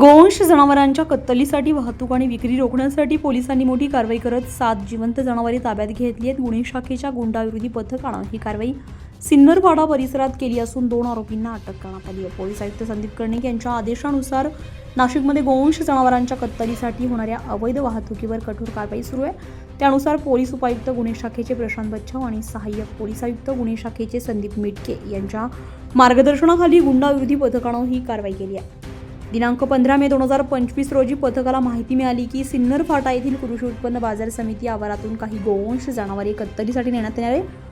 गोवंश जनावरांच्या कत्तलीसाठी वाहतूक आणि विक्री रोखण्यासाठी पोलिसांनी मोठी कारवाई करत सात जिवंत जनावरे ताब्यात घेतली आहेत. गुन्हे शाखेच्या गुंडाविरोधी पथकानं ही कारवाई सिन्नरवाडा परिसरात केली असून दोन आरोपींना अटक करण्यात आली आहे. पोलीस आयुक्त संदीप कर्णिक यांच्या आदेशानुसार नाशिकमध्ये गोवंश जनावरांच्या कत्तलीसाठी होणाऱ्या अवैध वाहतुकीवर कठोर कारवाई सुरू आहे. त्यानुसार पोलीस उपायुक्त गुन्हे शाखेचे प्रशांत बच्छाव आणि सहाय्यक पोलीस आयुक्त गुन्हे शाखेचे संदीप मिटके यांच्या मार्गदर्शनाखाली गुंडाविरोधी पथकानं ही कारवाई केली आहे. दिनांक पंधरा मे दोन हजार पंचवीस रोजी पथकाला माहिती मिळाली की सिन्नर फाटा येथील कृषी उत्पन्न बाजार समिती आवारातून काही गोवंश जनावरे एकत्तरीसाठी नेण्यात येणार आहे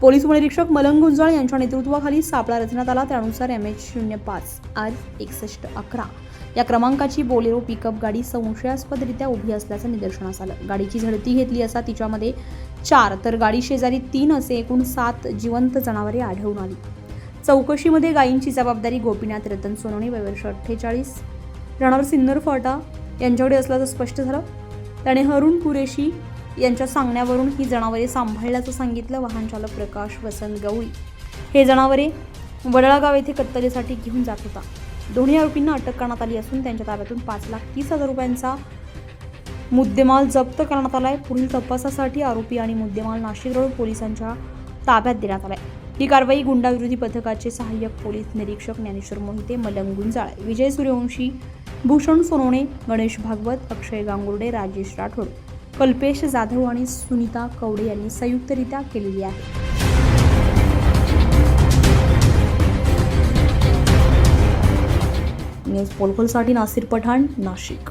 पोलीस उपनिरीक्षक मलंग गुंजाळ यांच्या नेतृत्वाखाली सापळा रचण्यात आला. त्यानुसार एम एच शून्य पाच आर एकसष्ट अकरा. या क्रमांकाची बोलेरो पिकअप गाडी संशयास्पदरित्या उभी असल्याचं निदर्शनास आलं. गाडीची झडती घेतली असता तिच्यामध्ये चार तर गाडी शेजारी तीन असे एकूण सात जिवंत जनावरे आढळून आली. चौकशीमध्ये गायींची जबाबदारी गोपीनाथ रतन सोनवणे वयवर्ष अठ्ठेचाळीस. राहणार सिन्नर फाटा यांच्याकडे असल्याचं स्पष्ट झालं. त्याने हरुण कुरेशी यांच्या सांगण्यावरून ही जनावरे सांभाळल्याचं सांगितलं. वाहनचालक प्रकाश वसंत गवळी हे जनावरे वडळागाव येथे कत्तलीसाठी घेऊन जात होता. दोन्ही आरोपींना अटक करण्यात आली असून त्यांच्या ताब्यातून पाच लाख तीस हजार रुपयांचा मुद्देमाल जप्त करण्यात आला आहे पुढील तपासासाठी आरोपी आणि मुद्देमाल नाशिक रोड पोलिसांच्या ताब्यात देण्यात आला आहे ही कारवाई गुंडाविरोधी पथकाचे सहाय्यक पोलीस निरीक्षक ज्ञानेश्वर मोहिते मलंग गुंजाळ विजय सूर्यवंशी भूषण सोनवणे गणेश भागवत अक्षय गांगुर्डे राजेश राठोड कल्पेश जाधव आणि सुनीता कवडे यांनी संयुक्तरित्या केलेली आहे. न्यूज पोलखोलसाठी नासिर पठाण नाशिक.